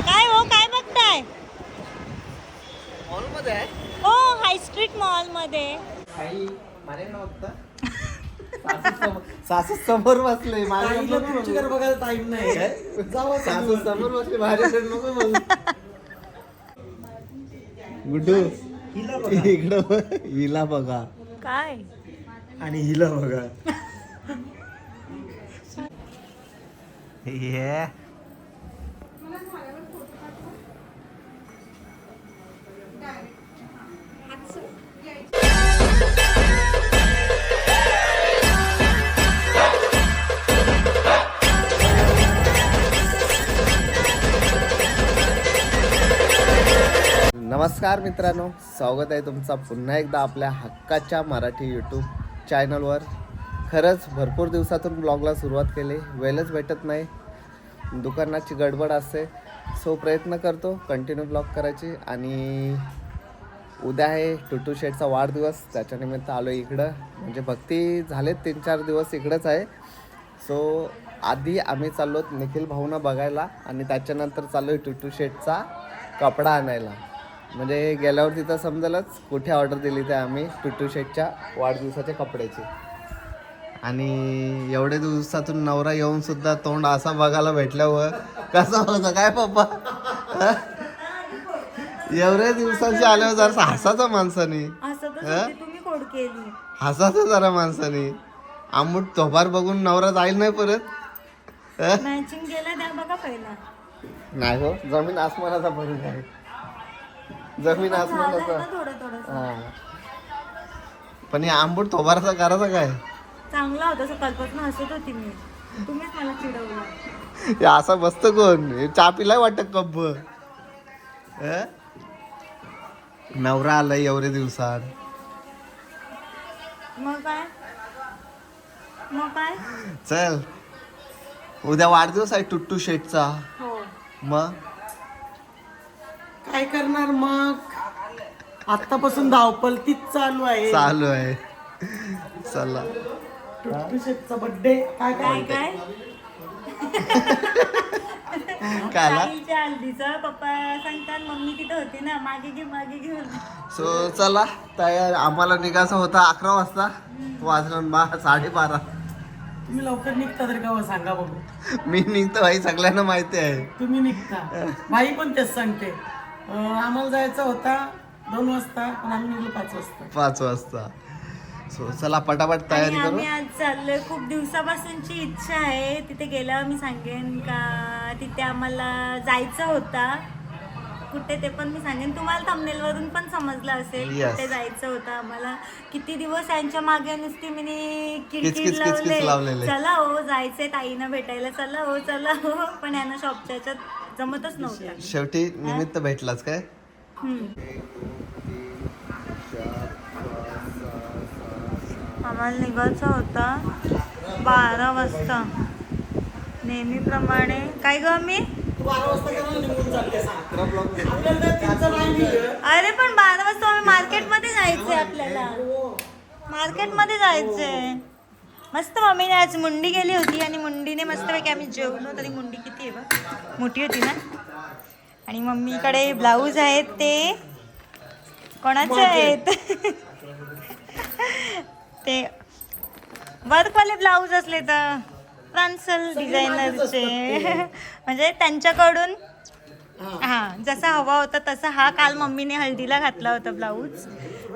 काय हो काय बघताय? मॉलमध्ये आहे? हो हाय स्ट्रीट मॉलमध्ये काही सासू समोर बसले बघायला टाइम नाही जावा सासू समोर बसले माझ्याकडे नको बोलू गुड्डू इकडं बघ. हिला बघा. काय? आणि हिला बघा. ये नमस्कार मित्रांनो स्वागत आहे तुमचा पुन्हा एकदा आपल्या हक्काच्या मराठी यूट्यूब चॅनलवर खरंच भरपूर दिवसातून ब्लॉगला सुरुवात केली वेळच भेटत नाही दुकानाची गडबड असते. सो प्रयत्न करतो कंटिन्यू ब्लॉग करायची आणि उद्या आहे टुटू शेटचा वाढदिवस त्याच्यानिमित्त आलो इकडं. म्हणजे भक्ती झालेत तीन चार दिवस इकडंच आहे. सो आधी आम्ही चाललो निखिल भाऊना बघायला आणि त्याच्यानंतर चाललो आहे टुटू शेटचा कपडा आणायला. म्हणजे गेल्यावर तिथं समजेलच कुठे ऑर्डर दिली ते आम्ही टुटू शेटच्या वाढदिवसाच्या कपड्याची. आणि एवढ्या दिवसातून नवरा येऊन सुद्धा तोंड असा बघायला भेटल्यावर कसा होता? काय पप्पा? एवढ्या दिवसाची आल्यावर जरा हसाचा माणसाने. असं तर हा? शेवटी तुम्ही कोड केली. हसाचा जरा माणसाने. आंबूट थोबार बघून नवरा जाईल नाही परत? मॅचिंग केलं द्या बघा पहिला. नाही हो जमीन आसमानाचा फरक आहे. जमीन आसमानाचा थोडं थोडं हा. पण हे आंबूट थोबारचा करायचा काय? चांगला होता असं कल्पना हसत होती मी. तुम्हीच मला चिडवलं. हे असा बसत कोण? हे चहा पिलाय वाटत कब्ब हं? नवरा आलाय एवढ्या दिवसात. मग काय? मग काय? चल. उद्या वाढदिवस आहे टुट्टू शेटचा हो. मग? काय करणार मग? आतापासून धावपल तीच चालू आहे. चालू आहे. चला. टुट्टू शेटचा बर्थडे काय काय? काय काय? काला? हल्दीचं पप्पा सांगतात मम्मी तिथं होती ना. मागे घे मागे घेऊन सो चला. तयार. आम्हाला निघायचं होता अकरा वाजता. वाजलं बा साडेबारा. तुम्ही लवकर निघता तरी का सांगा बघू. मी निघतो भाई सगळ्यांना माहिती आहे. तुम्ही निघता. भाई पण तेच सांगते. आम्हाला जायचं होता दोन वाजता पण आम्ही निघलो पाच वाजता. पाच वाजता. सो चला पटापट आणि तयारी करू. आम्ही आज चाललोय खूप दिवसापासूनची इच्छा आहे. तिथे गेल्यावर मी सांगेन का तिथे आम्हाला जायचं होता. कुठे ते पण मी सांगेन. तुम्हाला thumbnail वरून पण समजलं असेल Yes. कुठे जायचं होतं आम्हाला. किती दिवस यांच्या मागे नुसती मी किचकिच, लावलेले. लावले चला हो जायचंय ताईना भेटायला. चला हो चला हो. पण यांना शॉपच्या ह्याच्यात जमतच नव्हतं. शेवटी निमित्त भेटलाच काय. आम्हाला निघायचं होता बारा वाजता. नेहमीप्रमाणे. काय ग मी. अरे पण बारा वाजता आम्ही मार्केटमध्ये जायचंय आपल्याला. मार्केटमध्ये जायचंय. मस्त मम्मीने आज मुंडी गेली होती आणि मुंडीने मस्तपैकी आम्ही जेवलो. तरी मुंडी किती आहे बघ? मोठी होती ना? आणि मम्मीकडे ब्लाऊज आहेत ते. कोणाचे आहेत? ते. वर्कवाले ब्लाऊज असले तर फ्रान्सल डिझायनरचे. म्हणजे त्यांच्याकडून. हा जसा हवा होता तसा हा काल मम्मीने हळदीला घातला होता ब्लाऊज.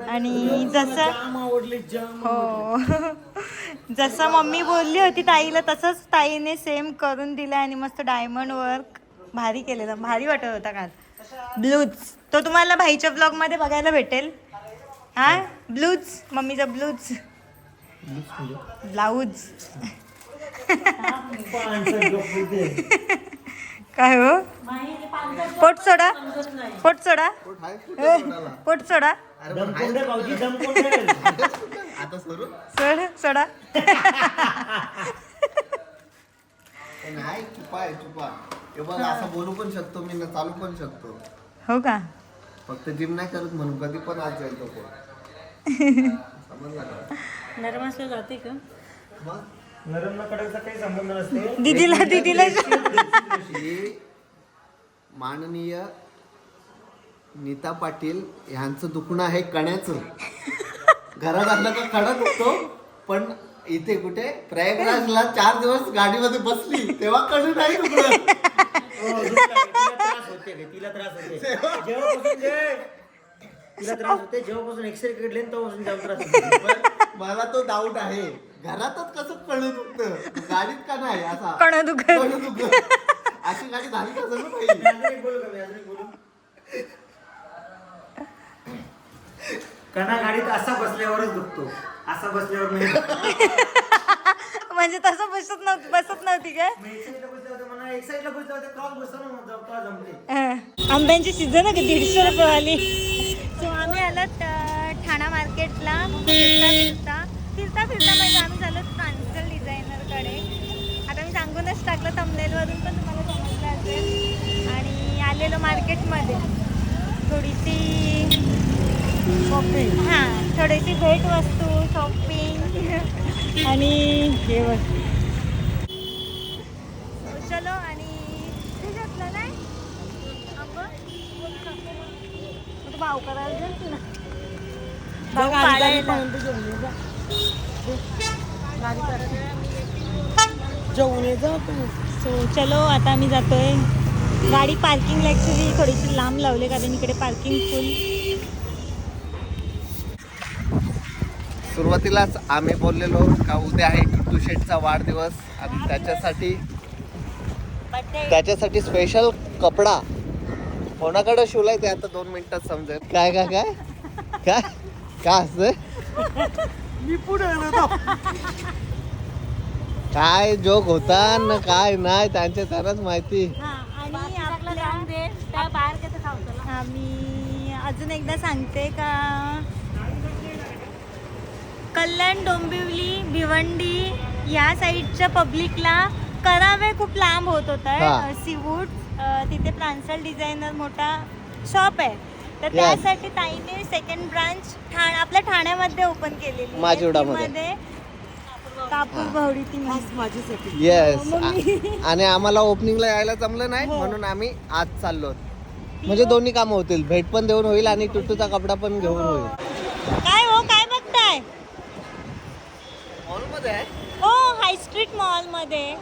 आणि जसं जाम आवडले जाम हो. जसं मम्मी बोलली होती ताईला तसंच ताईने सेम करून दिलं आणि मस्त डायमंड वर्क भारी केलेलं. भारी वाटत होता काल. ब्लूज तो तुम्हाला भाईच्या ब्लॉगमध्ये बघायला भेटेल. हा? ब्लूज मम्मीचा ब्लूज ब्लाऊज काय हो? पोट सोडा. पोट सोडा. पोट सोडा. आता सुरू सोड सोडा. नाही चुपा आहे चुपा हे बघ असं बोलू पण शकतो मी ना चालू पण शकतो. हो का? फक्त जिम नाही करत म्हणून कधी पण आज जाईल तो. समजला का? नरमासला जाते का? मग? नरम कडकचा काही संबंध नसते. दीदीला दीदीला कशी माननीय नीता पाटील ह्यांचं दुखणं आहे कण्याचं. घरात आणलं का कडा दुखतो पण इथे कुठे? प्रयागराजला चार दिवस गाडीमध्ये बसली तेव्हा कडू नाही दुखलं हो, त्रास होते रे, तिला त्रास होते. जेव्हापासून जे- तिला त्रास होते जेव्हापासून एक्सरे काढले ना, तेव्हापासून जाम त्रास होते. पण मला तो डाऊट आहे. घरातच कसं कळू दुखतं? गाडीत का नाही असा? कण दुखत. अशी गाडी झाली का मी अजून एक बोलू का मी? अजून एक बोलू कणा गाडीत असा बसल्यावरच दुखतो असा बसल्यावर नाही म्हणजे तसं बसत नव्हती बसत नव्हती काय? हं. आंब्यांची सीझन आहे दीडशे रुपये वाली. सो आम्ही आलोत अं, ठाणा मार्केटला. फिरता फिरता. फिरता फिरता म्हणजे आम्ही झालो ट्रान्सफर डिझायनरकडे आता मी सांगूनच टाकलं थंबनेलवरून पण तुम्हाला समजलं असेल. आणि आलेलो मार्केटमध्ये थोडीशी शॉपिंग हां थोडीशी भेट वस्तू शॉपिंग आणि हे वस्तू चलो आणि ते घेतलं नाही? भाव करायला पाडायला ये जा. तू. सो चलो आता आम्ही जातोय. गाडी पार्किंगला ॲक्च्युली थोडीशी लांब लावले कारण इकडे पार्किंग फुल सुरुवातीलाच आम्ही बोललेलो का उद्या आहे टुट्टू शेटचा वाढदिवस आणि त्याच्यासाठी त्याच्यासाठी स्पेशल कपडा. कोणाकडे शिवलाय ते आता दोन मिनिटात समजेल. काय काय काय? काय? काय असं? मी पुढे काय जोक होता न काय नाही त्यांच्या त्यांनाच माहिती. आणि आपल्या हा, मी अजून एकदा सांगते का कल्याण डोंबिवली भिवंडी या साईडच्या पब्लिकला करावे खूप लांब होत होत. हा. सीवूड तिथे प्रांसल डिझायनर मोठा शॉप आहे. तर Yes. त्यासाठी ताईने सेकंड ब्रांच ठाण आपल्या ठाण्यामध्ये ओपन केलेली आहे. माझिवडामध्ये. तीमध्ये कापूर भवडी ती खास माझ्यासाठी. येस मी- आणि आम्हाला ओपनिंगला यायला जमलं नाही हो. म्हणून आम्ही आज चाललो. म्हणजे दोन्ही कामं होतील. भेट पण देऊन होईल आणि टुटूचा कपडा पण घेऊन होईल. काय हो काय बघताय आहे हो हाय स्ट्रीट मॉलमध्ये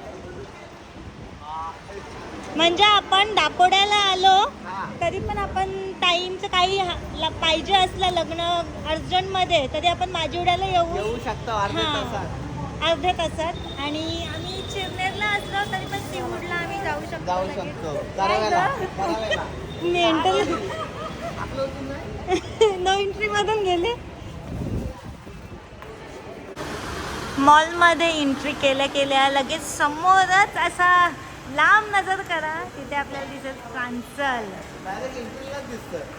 म्हणजे आपण दापोड्याला आलो हा. तरी पण आपण टाइमचं काही हा- ल- पाहिजे असलं लग्न अर्जंटमध्ये तरी आपण माझिवड्याला येऊ येऊ शकता अर्ध्या हा. तासात अर्ध्या तासात आणि आम्ही चिरनेरला असलो तरी पण सीवूडला आम्ही जाऊ शकतो जाऊ लगेच. शकतो करावेला? करावेला. मेंटल आपलं होतं नाही? नो एंट्री मधून गेले मॉलमध्ये एंट्री केल्या केल्या लगेच समोरच असा लांब नजर करा तिथे आपल्याला दिसत. प्रांचल.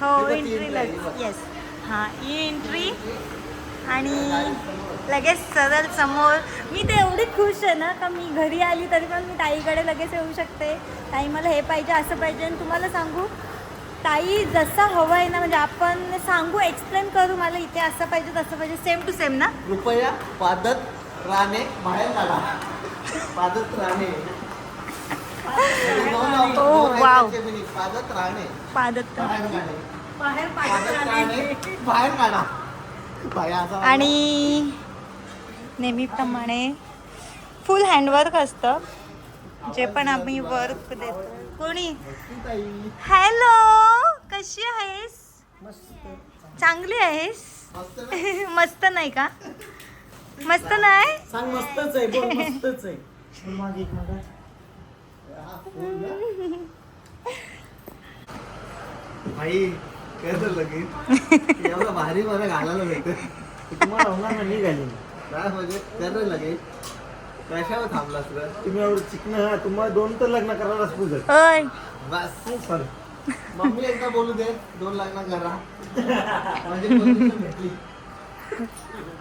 हो बघ, ती एंट्रीला entry आहे, बघ. येस हां ही एंट्री आणि लगेच सरळ समोर. मी तर एवढी खुश आहे ना का मी घरी आली तरी पण मी ताईकडे लगेच येऊ शकते. ताई मला हे पाहिजे असं पाहिजे आणि तुम्हाला सांगू ताई जसं हवं आहे ना म्हणजे आपण सांगू एक्सप्लेन करू मला इथे असं पाहिजे तसं पाहिजे सेम टू सेम ना? कृपया पादत राणे बाहेर काढा. पादत राणे. पादत राणे. पादत बाहेर काढे. आणि नेहमीप्रमाणे फुल हँडवर्क असतं. जे पण आम्ही वर्क देतो. कोणी. हॅलो कशी आहेस? चांगली आहेस? मस्त नाही का? मस्त नाही? सांग मस्तच आहे बोल मस्तच आहे. मागे एक मागा. भाई काय लगेच. एवढं भारी मला घालायला भेटत. तुम्हाला होणार ना निघाली. काय म्हणजे कर लगेच. कशावर थांबलास रे? तुम्ही एवढं चिकन हा तुम्हाला दोन तर लग्न करायलाच ओय बस. सर मम्मी एकदा बोलू दे दोन लग्न करा. म्हणजे भेटली.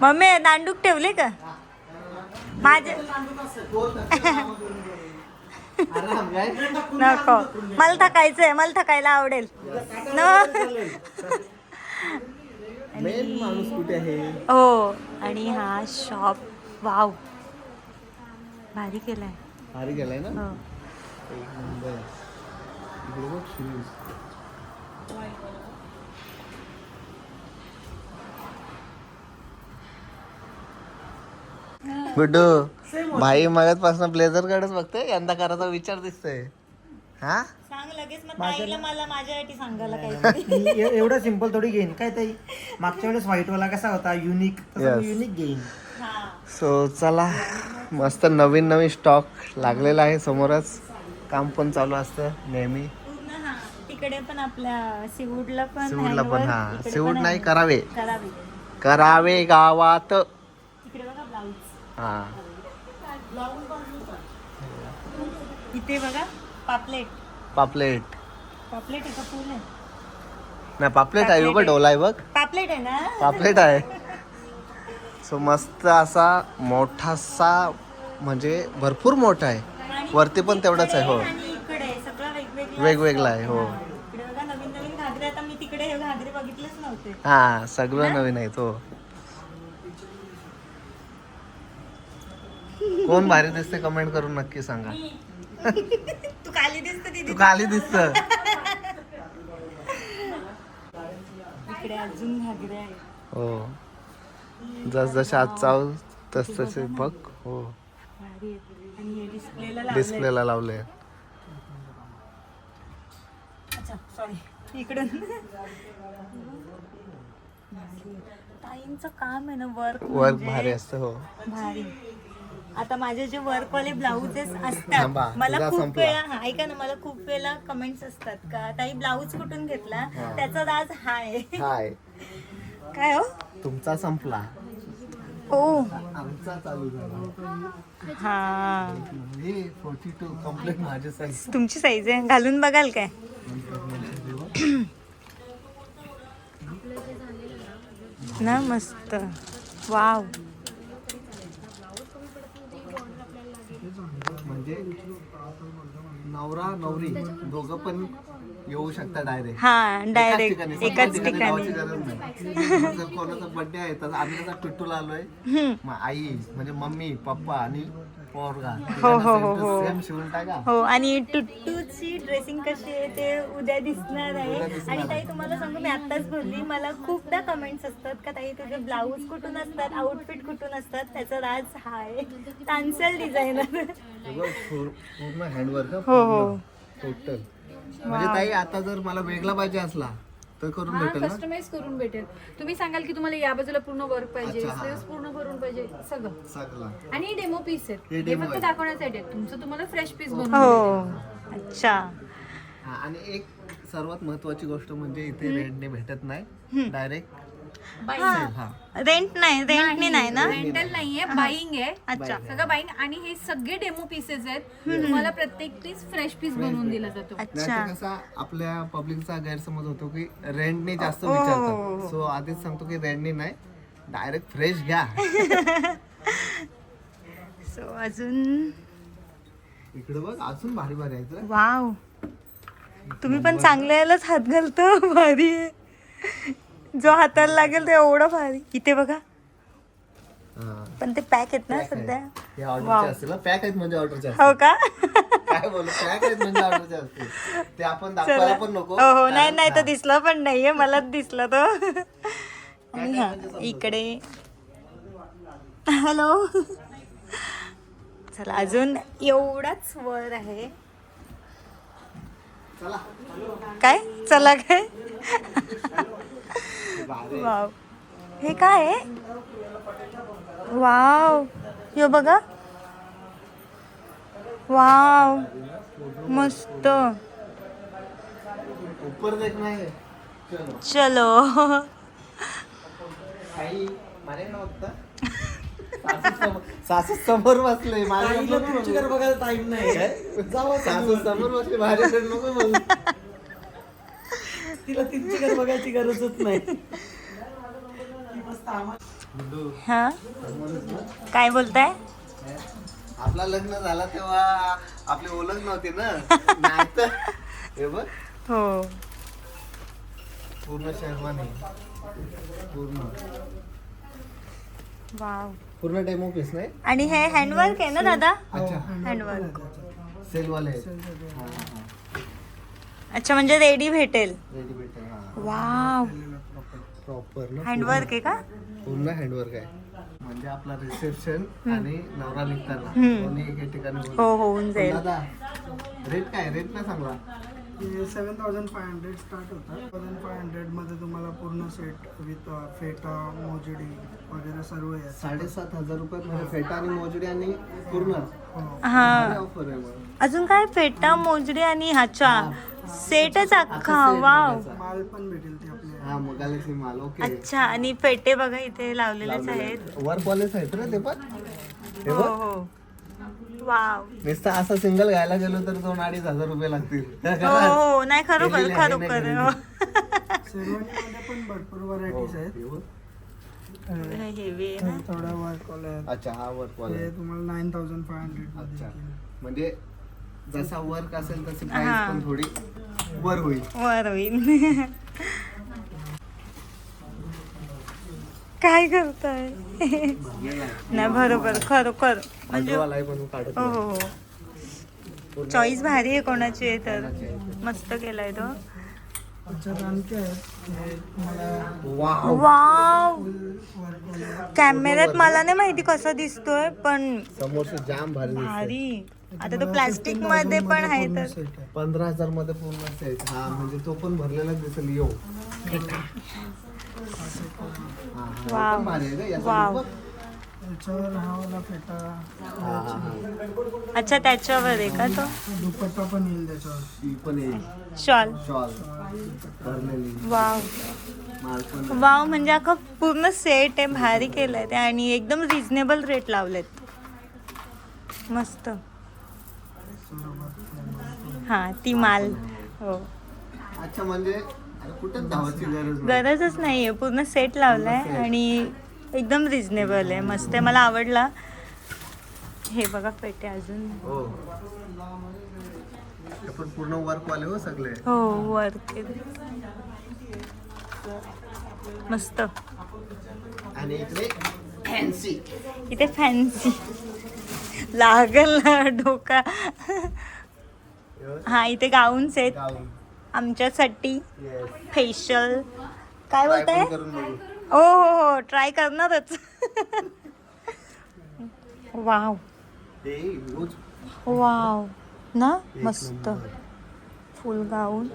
मम्मी दांडूक ठेवले का? माझे नको. मला थकायचंय मला थकायला आवडेल. न. मेन माणूस कुठे आहे? हो आणि हा शॉप वाव भारी केलाय. भारी गेलाय ना? हो एक नंबर इकडे बघ shoes. गुड्डू भाई मगतपासून ब्लेझर काढच बघते यंदा करायचा विचार दिसतोय. हा? सांग लगेच मग ताईला मला माझ्यासाठी सांगायला ए- एवढा सिंपल थोडी घेईन. काय ताई? मागच्या वेळेस व्हाईट वाला कसा होता? युनिक. युनिक घेईन. हा. सो चला. मस्त नवीन नवीन स्टॉक लागलेला आहे समोरच. काम पण चालू असतं नेहमी. तिकडे पण आपल्या सिवूडला पण सिवूडला पण हा. सिवूड नाही. करावे. करावी. करावे गावात. हा. इथे बघा पापलेट. पापलेट. पापलेट आहे का आहे? नाही पापलेट आहे बघ डोला आहे. बघ. पापलेट आहे ना? पापलेट आहे. सो मस्त असा मोठासा म्हणजे भरपूर मोठा आहे. वरती पण तेवढंच आहे हो. आणि इकडे सगळं वेगवेगळं. आहे, हो. हा. इकडे बघा नवीन नवीन घागरे. आता मी तिकडे हे घागरे बघितलेच नव्हते. हा सगळं नवीन आहे तो कोण भारी दिसते कमेंट करून नक्की सांगा. तू खाली दिसत तू खाली दिसत. इकडे अजून घागरे आहे हो. जस जसे आज चाव तस तसे बघ हो. भारी आहे. आणि हे डिस्प्लेला लावलंय. डिस्प्लेला लावले अच्छा सॉरी इकडून. ताईंचं काम आहे ना वर्क वर्क भारी असतं हो. भारी. आता माझे जे वर्कवाले ब्लाउजेस असतात मला खूप. वेळा हा, ऐका ना मला खूप वेळा कमेंट्स असतात का? ताई ब्लाऊज कुठून घेतला? त्याचा राज आहे हाय. काय हो? तुमचा संपला. ओ. आमचा चालू झाला. हा. तुमची साईज आहे. घालून बघाल काय? ना मस्त. वाव. म्हणजे नवरा नवरी दोघं पण येऊ शकता डायरेक्ट हा डायरेक्ट एकाच ठिकाणी जर कोणाचा बर्थडे आहे तर आम्ही कसा टुट्टूला आलोय मग आई म्हणजे मम्मी पप्पा आणि पोरगा. हो, हो, हो, हो. सेम शिवून टाका. हो आणि टुट्टूची ड्रेसिंग कशी आहे ते उद्या दिसणार आहे. आणि ताई तुम्हाला सांगू मी आत्ताच बोलली मला खूपदा कमेंट्स असतात का ताई तुझे ब्लाऊज कुठून असतात आउटफिट कुठून असतात त्याचा राज हा आहे. टान्सल डिझायनर पूर्ण हँडवर्क हो हो टोटल म्हणजे ताई आता जर मला वेगळा पाहिजे असला तर करून हा भेटेल ना? कस्टमाइज करून भेटेल. तुम्ही सांगाल की तुम्हाला या बाजूला पूर्ण वर्क पाहिजे अच्छा, हा. पूर्ण भरून पाहिजे सगळं. सगळं. आणि डेमो पीस हे आहेत. हे demo फक्त. दाखवण्यासाठी आहेत. तुमचं तुम्हाला फ्रेश पीस बनवून हो अच्छा. हा, आणि एक सर्वात महत्वाची गोष्ट म्हणजे इथे रेंटने भेटत नाही. डायरेक्ट हा. रेंट नाही रेंटनी नाही ना? रेंटल नाहीये बाईंग आहे. अच्छा. सगळं बाईंग आणि हे सगळे डेमो पीसेस आहेत. तुम्हाला प्रत्येक पीस फ्रेश पीस बनवून दिला जातो. अच्छा. कसा आपल्या पब्लिकचा गैरसमज होतो की रेंटने जास्त हो. विचारतात सो आधीच सांगतो की रेंटने नाही डायरेक्ट फ्रेश घ्या. सो अजून? इकडे बघ अजून भारी भारी आहे. वाव तुम्ही पण चांगल्या यालाच हात घालतो भारी आहे. जो हाताला लागेल ते एवढं भारी. इथे बघा. पण ते पॅक आहेत ना. सध्या. हे पॅक आहेत म्हणजे ऑर्डरचे हो का? काय बोलू? पॅक आहेत म्हणजे ऑर्डरचे असतील. ते आपण दाखवायला. पण नको. हो हो. नाही नाही तो हा. दिसला पण नाहीये. मलाच दिसला तो. आणि हा इकडे. हॅलो चला अजून एवढाच वर आहे. चला. काय? चला काय? वाव. हे काय आहे? वाव. यो बघा. वाव. मस्त. ऊपर देखना है. चलो. चलो. आई मारे ना बघता सासू समोर- बसले माझ्या बघायला टाइम नाही. सासू समोर बसले माझ्याकडे नको तिला पिक्चर बघायची गरजच नाही. हा? काय बोलताय? आपला लग्न झाला तेव्हा आपली ओळख नव्हती ना. नाही तर हे बघ. हो. पूर्ण शेरवानी पूर्ण. वाव. पूर्ण डेमो पीस नाही? आणि हे हँडवर्क आहे ना दादा? अच्छा. हँडवर्क सेलवाले. हा, हा, हा. अच्छा म्हणजे रेडी भेटेल. रेडी भेटेल हा. वाव. प्रॉपर ना हँडवर्क आहे का? पूर्ण हँडवर्क आहे. म्हणजे आपला रिसेप्शन आणि नवरा निघताना. दोन्ही एके ठिकाणी होईल. हो होऊन जाईल. रेट काय? रेट नाही सांगला seven thousand five hundred start होतं थाउजंड फाय हंड्रेडमध्ये तुम्हाला पूर्ण सेट विथ फेटा मोजडी वगैरे सर्व आहे साडेसात हजार रुपये मध्ये फेटा आणि मोजडी आणि पूर्ण. हा. ऑफर आहे मग. अजून काय? फेटा मोजडी आणि ह्याच्या. सेटच अख्खा. वाव माल पण भेटेल ते आपल्या हा मग गॅलेक्सी माल. ओके अच्छा आणि फेटे बघा इथे लावलेलेच आहेत. वर्क वालेच आहेत रे ते पण? हे हो बघ. हो. वाव. नुसतं असं सिंगल घ्यायला गेलो तर दोन अडीच हजार रुपये लागतील. हो हो नाही खरोखर केलेली आहे, खरोखर नाही हो. शेरवानीमध्ये पण भरपूर व्हरायटीज आहेत. हेवी आहे ना? थोडा वर्क आहेत. अच्छा हा वर्क वाला हे तुम्हाला नाईन थाउजंड फाय हंड्रेड अच्छा. म्हणजे जसा वर्क असेल तशी हा. प्राइस पण थोडी वर होईल. वर होईल. काय करताय? नाही बरोबर खरोखर. म्हणजे हो. हो. हो चॉईस भारी आहे कोणाची आहे तर. मस्त केलाय तो. हे वाव. कॅमेऱ्यात मला नाही माहिती कसा दिसतोय पण जाम भारी. भारी. आता तो प्लास्टिकमध्ये पण आहे तर. पंधरा हजारमध्ये पूर्ण सेट हा म्हणजे तो पण भरलेला दिसेल. यो. हे वाव. वाव. त्याच्यावर फेटा. अच्छा त्याच्यावर आहे का तो? दुपट्टा पण येईल त्याच्यावर. पण येईल. शॉल. शॉल. भरलेली. वाव. माल पण वाव म्हणजे अख्खा पूर्ण सेट आहे भारी केलंय ते आणि एकदम रिझनेबल रेट लावलेत. मस्त. हा ती माल. हो. अच्छा म्हणजे अरे कुठेच धावायची गरज नाही. गरजच नाहीये पूर्ण सेट लावलाय आणि एकदम रिझनेबल आहे. मस्त आहे. मला आवडला. हे बघा पेटे अजून. हो. पण पूर्ण वर्क वाले हो सगळे. हो वर्क मस्त. आणि इकडे फॅन्सी इथे फॅन्सी लागल ना डोका. हा इथे गाऊन्स आहेत. आमच्यासाठी येस फेशियल काय बोलताय? हो हो हो. ट्राय करणारच. वाव वाव ना? मस्त. फुल गाऊन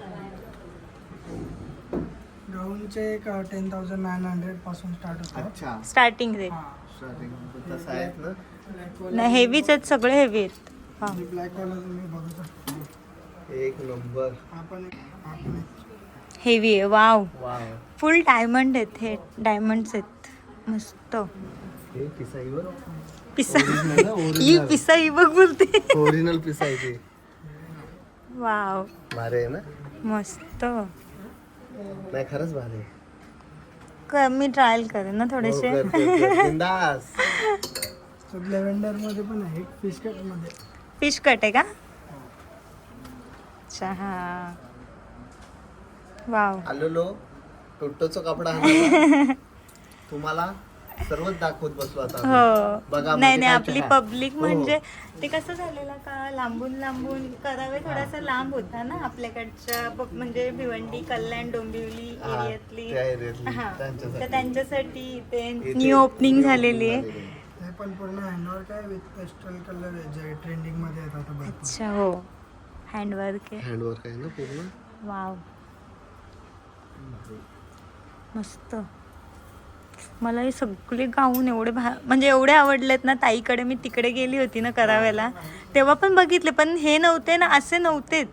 गाऊनचे एक टेन थाउजंड नाईन हंड्रेडपासून स्टार्ट होतात अच्छा. स्टार्टिंग रेट हा. Starting. तसं आहेत ना? नाही हेवीच आहेत सगळे हेवी आहेत. हा ब्लॅक वाला तुम्ही बघू शकता. एक नंबर. हा पण एक हा पण एक हेवी आहे. वाव फुल डायमंड आहेत हे. डायमंड्स आहेत. मस्त. हे पिसा. ही पिसा ही बघ बोलते ओरिजिनल वाव भारी आहे ना? मस्त. नाही खरंच भारी आहे. क- मी ट्रायल करेन ना हो, थोडेसे. बिंदास. लेव्हेंडरमध्ये पण आहे फिशमध्ये. फिश कट आहे का? अच्छा हा. वाव आलेलो टोटोचा कपडा. तुम्हाला सर्वच दाखवत बसलो आता आम्ही. हो बघा नाही म्हणजे नाही काय आपली चहा. पब्लिक हो. म्हणजे ते कसं झालेलं का लांबून लांबून करावे थोडासा लांब होता ना आपल्याकडच्या म्हणजे भिवंडी कल्याण डोंबिवली हा, एरियातली त्या एरियातली, हा त्यांच्यासाठी. तर त्यांच्यासाठी ते इथे न्यू ओपनिंग झालेली आहे झालेली आहे. हे पण पूर्ण हँडवर्क आहे विथ पेस्टल कलर आहे जे ट्रेंडिंगमध्ये येतात आता भरपूर अच्छा हो हँडवर्क आहे हँडवर्क आहे ना पूर्ण वाव मस्त. मला हे सगळे गाऊन एवढे भा म्हणजे एवढे आवडलेत ना ताईकडे मी तिकडे गेली होती ना कराव्याला तेव्हा पण बघितले पण हे नव्हते ना असे नव्हतेच.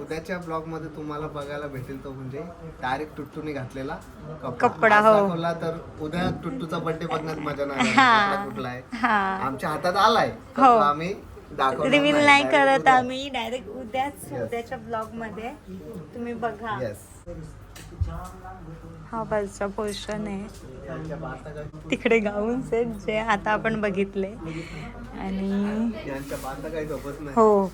उद्याच्या ब्लॉगमध्ये तुम्हाला बघायला भेटेल तो म्हणजे डायरेक्ट टुट्टूने घातलेला कपडा, हो. तर उद्या टुट्टूचा बर्थडे बघण्यात मजा नाही कुठला आहे? आमच्या हातात आलाय. हो. आम्ही रिव्हील नाही करत. आम्ही. डायरेक्ट उद्याच उद्याच्या ब्लॉगमध्ये तुम्ही बघा. हा बाजूचा पोर्शन आहे. तिकडे गाऊन्स आहेत जे आता आपण बघितले. आणि हो.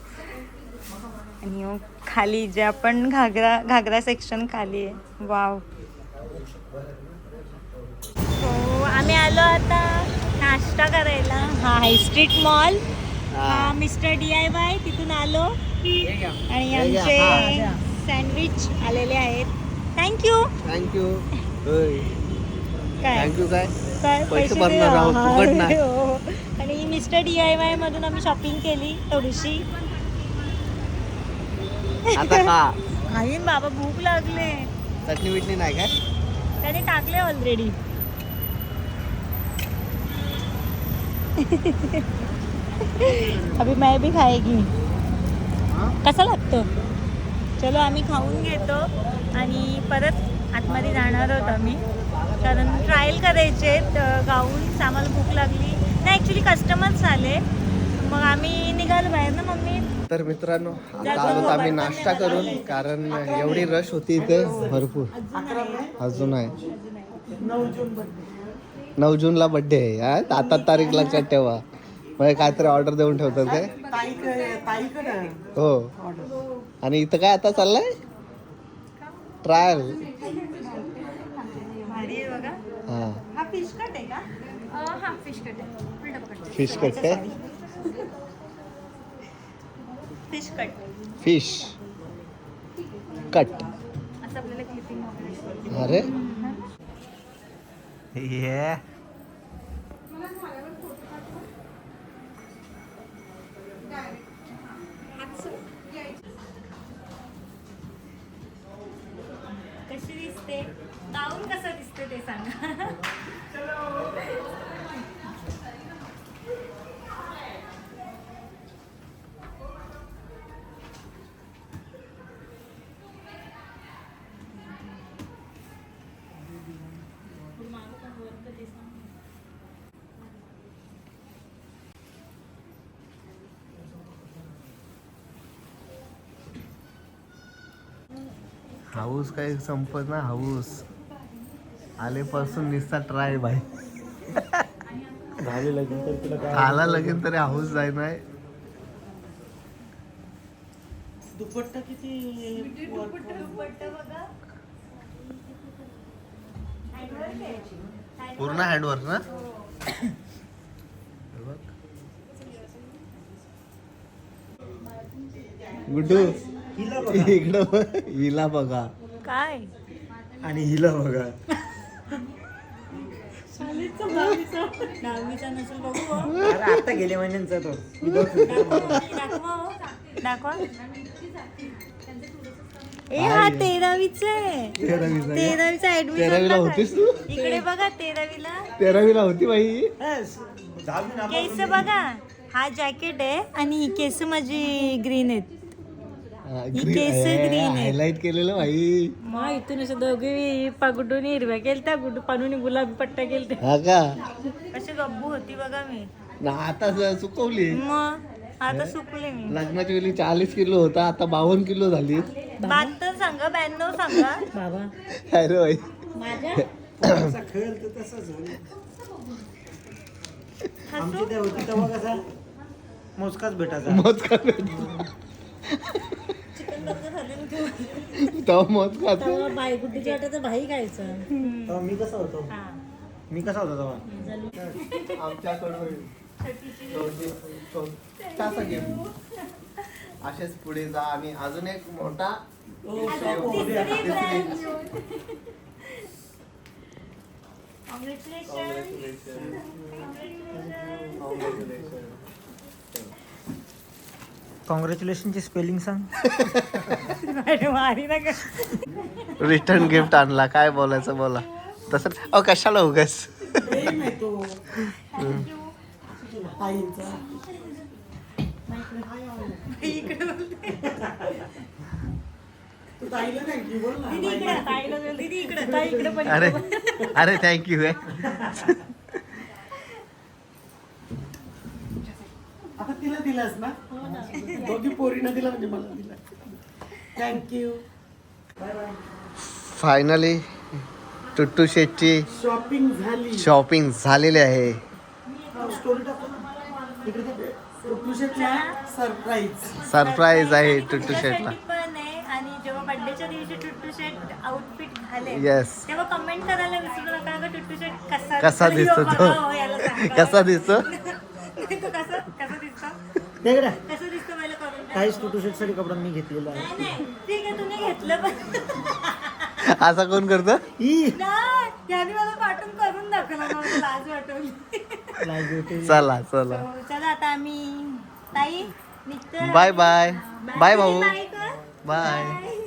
आणि मग खाली जे आपण घागरा घागरा सेक्शन खाली आहे. वाव हो आम्ही आलो आता नाश्ता करायला. हा हाय स्ट्रीट मॉल हा. मिस्टर डी आय वाय तिथून आलो. आणि आमचे थँक्यू काय? थँक्यू काय? काय? पैसे. भरणार आहोत, हा, फुकट नाही. हो. आणि मिस्टर डी आय वाय मधून आम्ही शॉपिंग केली थोडीशी. आता खा. बाबा भूक लागले. चटणी बिटणी नाही काय? त्याने टाकले ऑलरेडी अभी मैं भी खाएगी. कसा लागतो? चलो आम्ही खाऊन घेतो. आणि परत आतमध्ये जाणार आहोत आम्ही. कारण ट्रायल करायचे गाऊन आम्हाला भूक लागली. नाही ॲक्च्युली कस्टमर्स आले. मग आम्ही निघालो बाहेर ना मम्मी. तर मित्रांनो आता आलो आम्ही नाश्ता करून कारण एवढी रश होती इथे भरपूर. अजून आहे. नऊ जून बर्थडे नऊ जूनला बड्डे आहे हा? आता तारीख लक्षात ठेवा. म्हणजे काहीतरी ऑर्डर देऊन ठेवतात ते. हो. आणि इथं काय आता चाललंय? ट्रायल. हा. हा फिश कट आहे का? हा फिश कट आहे. फिश कट काय? फिश कट फिश कट असं आपल्याला क्लिपिंग अरे. ये दिसते. गाऊन कसं दिसते ते सांगा. हाऊस काही संपत ना हाऊस. आलेपासून निसता ट्राय बाय झाले लगीन तर तुला काय आला? लगीन तरी हाऊस जाय नाही. दुपट्टा किती पूर्ण हँडवर्क ना? गुड्डू. इकडं बघ. हिला बघा. काय? आणि हिला बघा. दहावीचा नसेल बघू हो. अरे आता गेले महिन्यांचा तो. दाखवा हो. दाखवा. ए हा तेरावीचा आहे. तेरावीला तेरावीचा तेरावीला ऍडमिशन होतीस तू? इकडे बघा तेरावीला. तेरावीला होती बाई दहावी ना केस बघा. हा जॅकेट आहे आणि ही केस माझी ग्रीन आहेत ही केस green आहेत. हायलाइट केलेलं बाई. मग इथून असं दोघे पगडून हिरव्या केलत्या गुड पानून गुलाबी पट्ट्या केलत्या. हा का? कशी गब्बू होती बघा मी. ना आता चुकवली मग आता सुकले मी. लग्नाची वेळी चाळीस किलो होता आता बावन्न किलो झाली. बहात्तर सांगा ब्याण्णव सांगा. बाबा. काय रे बाई. माझ्या? असा खेळ तर तसंच होईल आमची त्या होती तेव्हा कसा मोजकाच भेटायचा. मत का तेव्हा मत खात. बाई वाट्याचं भाई खायचं. तेव्हा मी कसा होतो? हा. मी कसा होता तेव्हा? गेम असेच पुढे जा. आणि अजून एक मोठा कॉंग्रॅच्युलेशनची स्पेलिंग सांग. रिटर्न गिफ्ट आणला काय बोलायचं बोला. तसं अ कशाला उगाच? प्रेम आहे तो ताईंचा तू ताईला नाही की बोल ना इकडं ताईला बोल, दीदी इकडं ताई इकडं पण अरे अरे थँक्यू आता तिला दिलास ना? दोघी पोरीनं दिला म्हणजे मला दिला. थँक्यू फायनली टुट्टू शेटची शॉपिंग झाली. शॉपिंग झालेली आहे. स्टोरी टाकू ना? इकडे ऋतुषेटला सरप्राईज सरप्राईज आहे. टुट्टू शेटला. त्याच्यासाठी पण आहे. आणि जेव्हा बर्थडेच्या दिवशी टुट्टू शेट आउटफिट घालेल येस तेव्हा कमेंट करायला विसरू नका का टुट्टू शेट. कसा कसा दिसतो तो? हो. कसा दिसतो? तो कसा कसा दिसतो तिकडे कसं दिसतं मला करून? टाक. काहीच टुटू साठी कपडा मी घेतलेला आहे. नाही नाही. ठीक आहे तुम्ही घेतलं पण. असा कोण करतो? नाही, याने मला पाठवून करून दाखवलं मला लाज वाटवली. चला चला. हो, चला आता आम्ही. ताई बाय बाय बाय भाऊ. बाय कर. Bye bye.